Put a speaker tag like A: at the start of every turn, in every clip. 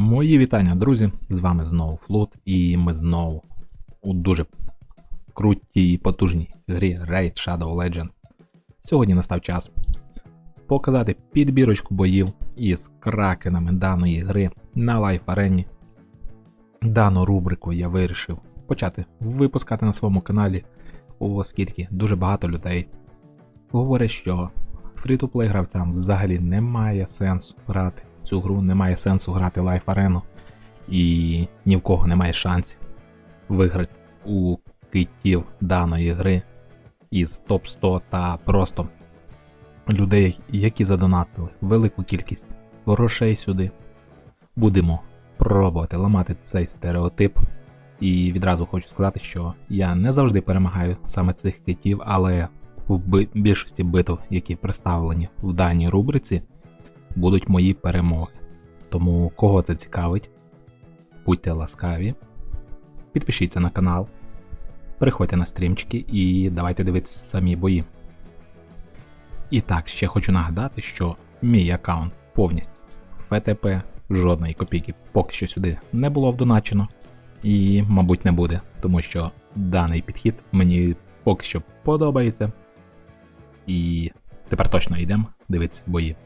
A: Мої вітання, друзі! З вами знову Флут, і ми знову у дуже крутій і потужній грі Raid Shadow Legends. Сьогодні настав час показати підбірочку боїв із кракенами даної гри на лайф арені. Дану рубрику я вирішив почати випускати на своєму каналі, оскільки дуже багато людей говорять, що фрі-то-плей гравцям взагалі немає сенсу грати цю гру, немає сенсу грати лайф арену, і ні в кого немає шансів виграти у китів даної гри із топ 100 та просто людей, які задонатили велику кількість грошей сюди. Будемо пробувати ламати цей стереотип. І відразу хочу сказати, що я не завжди перемагаю саме цих китів, але в більшості битв, які представлені в даній рубриці, будуть мої перемоги. Тому кого це цікавить, будьте ласкаві, підпишіться на канал, приходьте на стрімчики і давайте дивитися самі бої. І так, ще хочу нагадати, що мій аккаунт повністю ФТП, жодної копійки поки що сюди не було вдоначено. І, мабуть, не буде, тому що даний підхід мені поки що подобається. І тепер точно йдемо дивитися бої.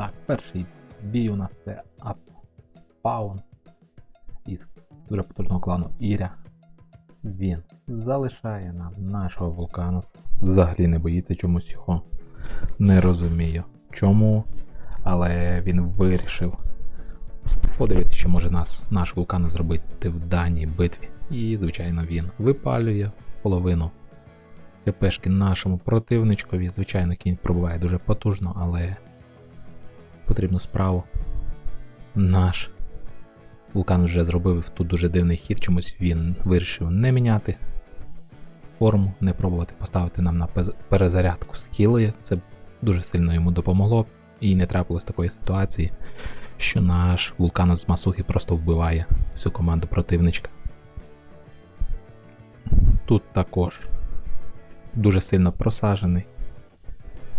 A: Так, перший бій у нас це Ап Спаун із дуже потужного клану Іря. Він залишає нам нашого вулкануса. Взагалі не боїться чомусь його. Не розумію чому, але він вирішив подивитися, що може нас наш вулкан зробити в даній битві. І, звичайно, він випалює половину ХПшки нашому противничкові. Звичайно, кінь пробуває дуже потужно, але потрібну справу. Наш вулкан вже зробив тут дуже дивний хід, чомусь він вирішив не міняти форму, не пробувати поставити нам на перезарядку скіли. Це дуже сильно йому допомогло. І не трапилось такої ситуації, що наш вулкан з Масухи просто вбиває всю команду противничка. Тут також дуже сильно просажений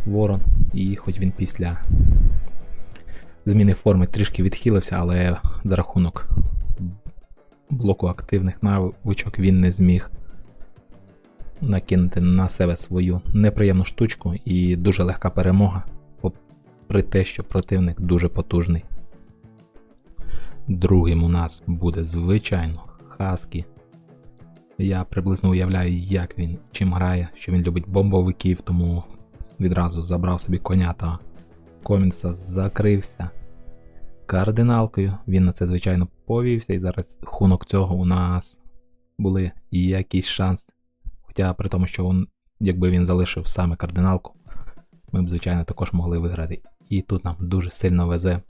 A: ворон, і хоч він після зміни форми трішки відхилився, але за рахунок блоку активних навичок він не зміг накинути на себе свою неприємну штучку і дуже легка перемога, попри те, що противник дуже потужний. Другим у нас буде звичайно Хаскі. Я приблизно уявляю, як він чим грає, що він любить бомбовиків, тому відразу забрав собі коня та комінса, закрився кардиналкою. Він на це, звичайно, повівся, і зараз хунок цього у нас були і якийсь шанс. Хоча при тому, що він, якби він залишив саме кардиналку, ми б, звичайно, також могли виграти. І тут нам дуже сильно везе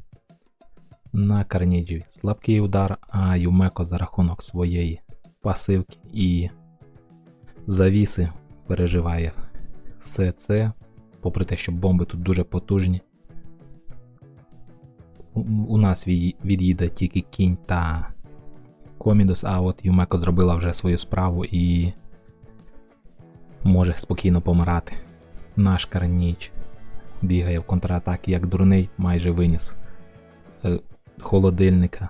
A: на Карніджі. Слабкий удар, а Юмеко за рахунок своєї пасивки і завіси переживає все це, попри те, що бомби тут дуже потужні. У, нас від'їде тільки кінь та Комідос, а от Юмеко зробила вже свою справу і може спокійно помирати. Наш Карніч бігає в контратаки як дурний, майже виніс е, холодильника.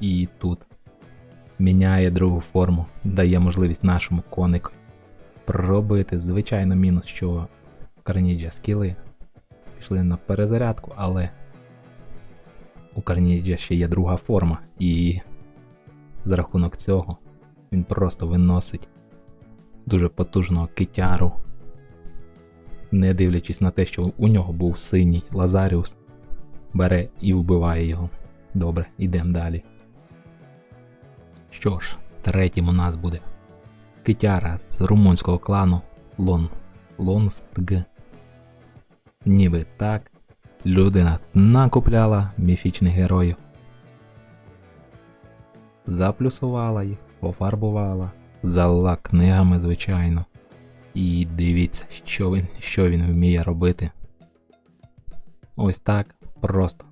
A: І тут міняє другу форму, дає можливість нашому конику пробити. Звичайно, мінус, що Карніджа скіли пішли на перезарядку, але у Карніджа ще є друга форма, і за рахунок цього він просто виносить дуже потужного китяру, не дивлячись на те, що у нього був синій Лазаріус, бере і вбиває його. Добре, йдемо далі. Що ж, третім у нас буде китяра з румунського клану Лон Лонстг. Ніби так, людина накупляла міфічних героїв. Заплюсувала їх, пофарбувала, залила книгами, звичайно. І дивіться, що він, що він вміє робити. Ось так просто.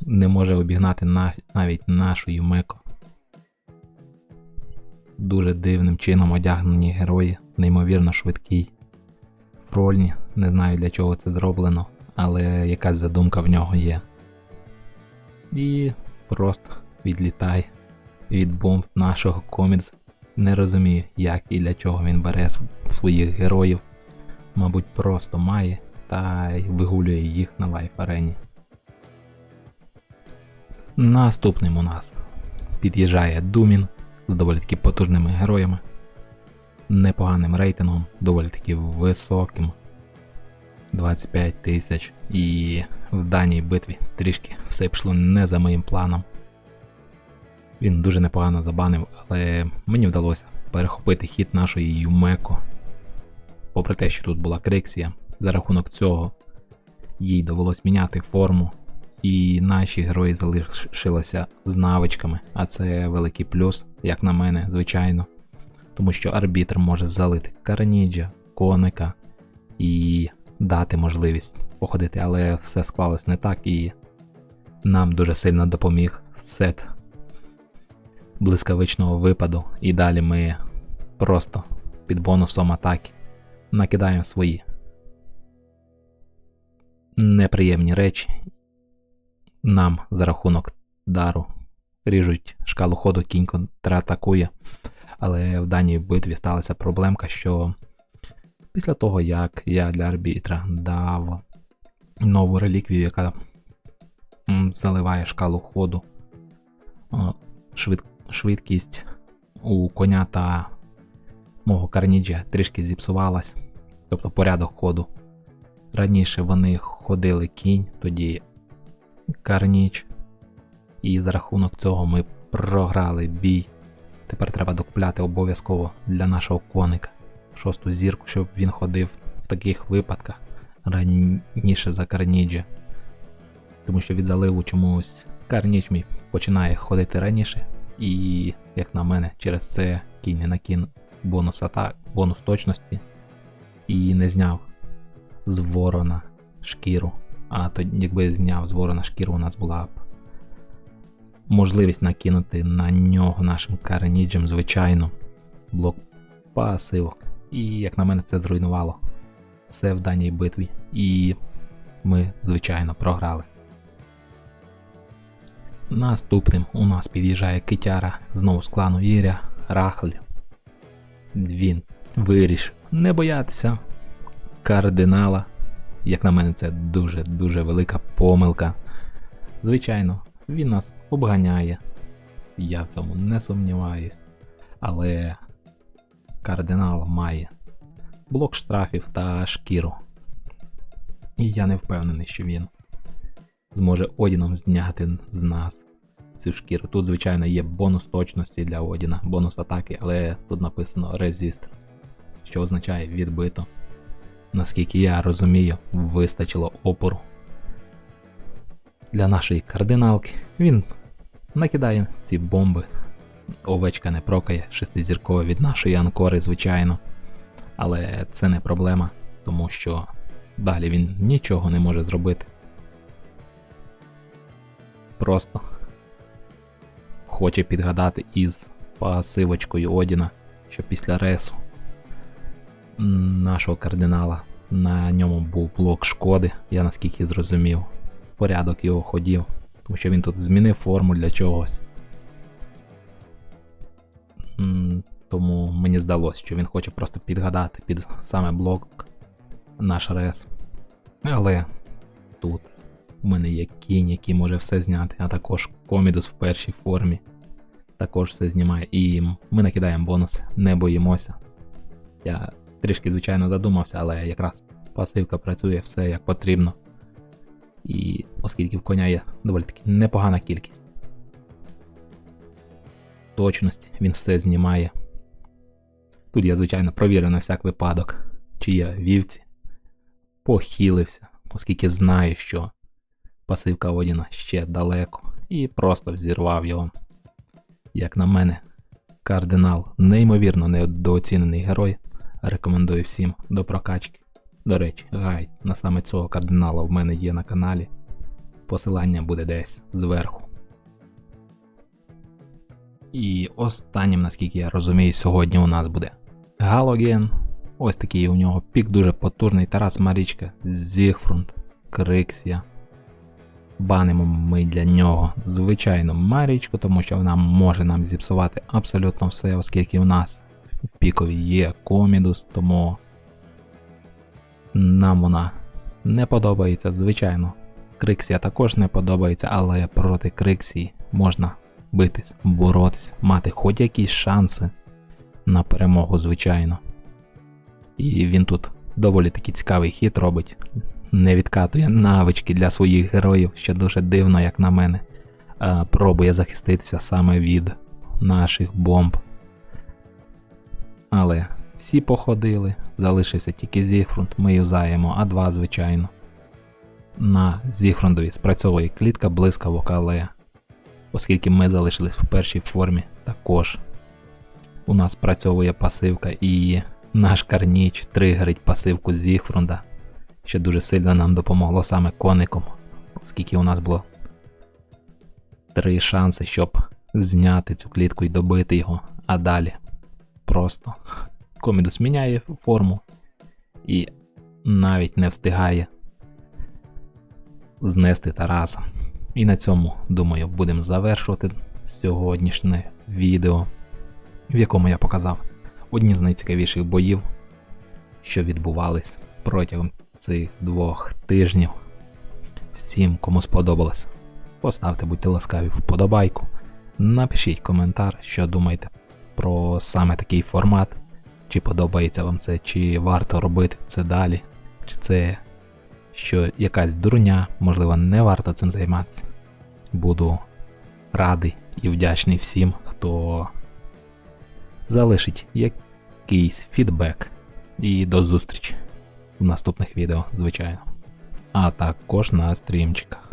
A: Не може обігнати навіть нашу Юмеко. Дуже дивним чином одягнені герої, неймовірно швидкий. Фрольні, не знаю для чого це зроблено, але якась задумка в нього є. і просто відлітай від бомб нашого комікс. Не розумію, як і для чого він бере своїх героїв. Мабуть, просто має та вигулює їх на лайф арені. Наступним у нас під'їжджає Думін з доволі таки потужними героями, непоганим рейтингом, доволі таки високим. 25 тисяч. І в даній битві трішки все пішло не за моїм планом. Він дуже непогано забанив, але мені вдалося перехопити хід нашої Юмеко. Попри те, що тут була Криксія, за рахунок цього їй довелось міняти форму, і наші герої залишилися з навичками, а це великий плюс, як на мене, звичайно. Тому що арбітр може залити Карніджа, коника і дати можливість походити, але все склалось не так, і нам дуже сильно допоміг сет блискавичного випаду. І далі ми просто під бонусом атаки накидаємо свої неприємні речі. Нам за рахунок дару ріжуть шкалу ходу, кінь контратакує. Але в даній битві сталася проблемка, що після того, як я для арбітра дав нову реліквію, яка заливає шкалу ходу, швид, швидкість у коня та мого карніджа трішки зіпсувалась, тобто порядок ходу. Раніше вони ходили кінь, тоді карніч, і за рахунок цього ми програли бій. Тепер треба докупляти обов'язково для нашого коника шосту зірку, щоб він ходив в таких випадках раніше за Карніджа. Тому що від заливу чомусь Карніч мій починає ходити раніше, і, як на мене, через це кінь не накин бонус атак, бонус точності і не зняв з ворона шкіру. А то якби зняв з ворона шкіру, у нас була б можливість накинути на нього нашим карніджем, звичайно, блок пасивок. І, як на мене, це зруйнувало все в даній битві. І ми, звичайно, програли. Наступним у нас під'їжджає китяра знову з клану Іря Рахль. Він вирішив не боятися кардинала. Як на мене, це дуже-дуже велика помилка. Звичайно, він нас обганяє. Я в цьому не сумніваюсь. Але кардинал має блок штрафів та шкіру. І я не впевнений, що він зможе Одіном зняти з нас цю шкіру. Тут, звичайно, є бонус точності для Одіна, бонус атаки, але тут написано Resistance, що означає відбито. Наскільки я розумію, вистачило опору. Для нашої кардиналки він накидає ці бомби. Овечка не прокає шестизіркова від нашої анкори, звичайно. Але це не проблема, тому що далі він нічого не може зробити. Просто хоче підгадати із пасивочкою Одіна, що після ресу нашого кардинала на ньому був блок шкоди, я наскільки зрозумів, порядок його ходів, тому що він тут змінив форму для чогось. Тому мені здалося, що він хоче просто підгадати під саме блок наш рес. Але тут у мене є кінь, який може все зняти, а також комідус в першій формі. Також все знімає. І ми накидаємо бонус, не боїмося. Я трішки, звичайно, задумався, але якраз пасивка працює все як потрібно. І оскільки в коня є доволі таки непогана кількість точності, він все знімає. Тут я, звичайно, провірив на всяк випадок, чи є вівці. Похилився, оскільки знаю, що пасивка Одіна ще далеко, і просто взірвав його. Як на мене, кардинал неймовірно недооцінений герой. Рекомендую всім до прокачки. До речі, гайд на саме цього кардинала в мене є на каналі. Посилання буде десь зверху. І останнім, наскільки я розумію, сьогодні у нас буде Галоген. Ось такий у нього пік дуже потужний. Тарас Марічка, Зігфрунд, Криксія. Банимо ми для нього звичайно Марічку, тому що вона може нам зіпсувати абсолютно все, оскільки у нас в пікові є комідус, тому нам вона не подобається, звичайно. Криксія також не подобається, але проти Криксії можна битись, боротись, мати хоч якісь шанси на перемогу, звичайно. І він тут доволі таки цікавий хід робить. Не відкатує навички для своїх героїв, що дуже дивно, як на мене. Пробує захиститися саме від наших бомб. Але всі походили, залишився тільки Зігфрунд, ми юзаємо А2, звичайно. На Зігфрундові спрацьовує клітка блискавок, але оскільки ми залишились в першій формі, також у нас працьовує пасивка і наш Карніч тригерить пасивку Зігфрунда, що дуже сильно нам допомогло саме коником, оскільки у нас було три шанси, щоб зняти цю клітку і добити його, а далі просто Комідус міняє форму і навіть не встигає знести Тараса. І на цьому, думаю, будемо завершувати сьогоднішнє відео, в якому я показав одні з найцікавіших боїв, що відбувались протягом цих двох тижнів. Всім, кому сподобалось, поставте, будьте ласкаві, вподобайку, напишіть коментар, що думаєте про саме такий формат, чи подобається вам це, чи варто робити це далі, чи це що якась дурня, можливо, не варто цим займатися. Буду радий і вдячний всім, хто залишить якийсь фідбек. І до зустрічі в наступних відео, звичайно. А також на стрімчиках.